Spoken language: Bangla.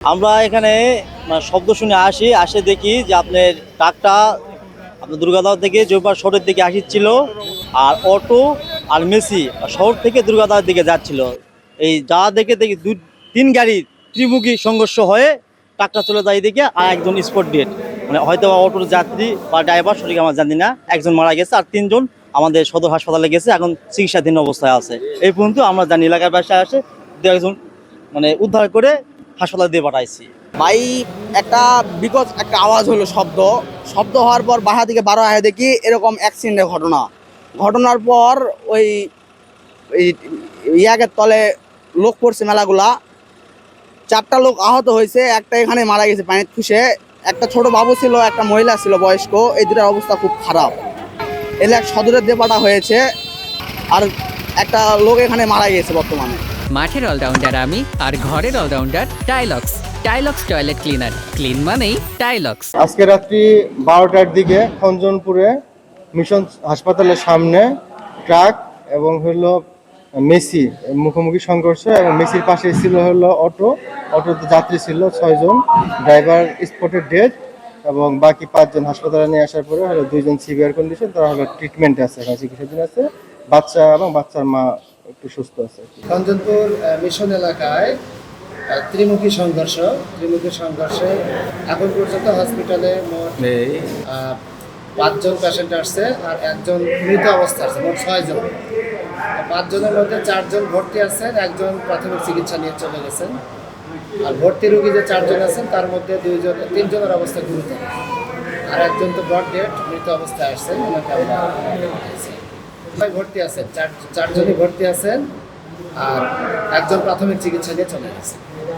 আমরা এখানে মানে শব্দ শুনে আসি, আসে দেখি যে আপনার ট্রাকটা আপনার দুর্গাদাও থেকে জয়পার শহরের দিকে আসছিল আর অটো আর মেসি শহর থেকে দুর্গাদাওয়ার দিকে যাচ্ছিল। এই যা দেখে দেখি দু তিন গাড়ি ত্রিমুখী সংঘর্ষ হয়ে ট্রাকটা চলে যায় দিকে আর একজন স্পট ডেট। মানে হয়তো অটোর যাত্রী বা ড্রাইভার, সঠিক আমার জানি না, একজন মারা গেছে আর তিনজন আমাদের সদর হাসপাতালে গেছে, এখন চিকিৎসাধীন অবস্থায় আছে। এই পর্যন্ত আমরা জানি, এলাকার বাসায় আসে, দু একজন মানে উদ্ধার করে হাসপাতালে দিয়ে পাঠাইছি। ভাই, একটা বিকজ একটা আওয়াজ হলো শব্দ। শব্দ হওয়ার পর বাসা থেকে বারো আয় দেখি এরকম অ্যাক্সিডেন্টের ঘটনা। ঘটনার পর ওই ইয়াকের তলে লোক পড়ছে মেলাগুলা। চারটা লোক আহত হয়েছে, একটা এখানে মারা গেছে পানির খুশে একটা ছোট বাবু ছিল, একটা মহিলা ছিল বয়স্ক। এই দুটার অবস্থা খুব খারাপ। এলাক সদরের দেপাটা হয়েছে। আর একটা লোক এখানে মারা গেছে বর্তমানে। মাঠের অলরাউন্ডার আমি আর ঘরের allrounder Tylox Tylox toilet cleaner clean মানেই টাইলক্স আজকে রাত্রি বারোটার দিকে খঞ্জনপুরে মিশন হাসপাতালের সামনে ট্রাক এবং হলো মেসি, মুখোমুখি সংঘর্ষ এবং মেসির পাশে ছিল হলো অটো। অটোতে যাত্রী ছিল ছয়জন ড্রাইভার স্পটের ডেথ এবং বাকি পাঁচজন হাসপাতালে নিয়ে আসার পরে হলো দুইজন সিভিয়ার কন্ডিশন তারা হলো ট্রিটমেন্টে আছে চিকিৎসাধীন আছে। বাচ্চা এবং বাচ্চার মা একটু সুস্থ আছে। খঞ্জনপুর মিশন এলাকায় ত্রিমুখী সংঘর্ষ। ত্রিমুখী সংঘর্ষে এখন পর্যন্ত হসপিটালে মোট পাঁচজন পেশেন্ট আসছে আর একজন মৃত অবস্থা আছে মোট ছয়জন। পাঁচজনের মধ্যে চারজন ভর্তি আছেন একজন প্রাথমিক চিকিৎসা নিয়ে চলে গেছেন। আর ভর্তি রোগী যে চারজন আছেন তার মধ্যে দুইজন তিনজনের অবস্থা গুরুতর। আর একজন তো ব্রড ডেট মৃত অবস্থায় আসছেন ওনাকে আমরা ভর্তি আছেন চার চারজনই ভর্তি আছেন আর একজন প্রাথমিক চিকিৎসা নিয়ে চলে গেছে।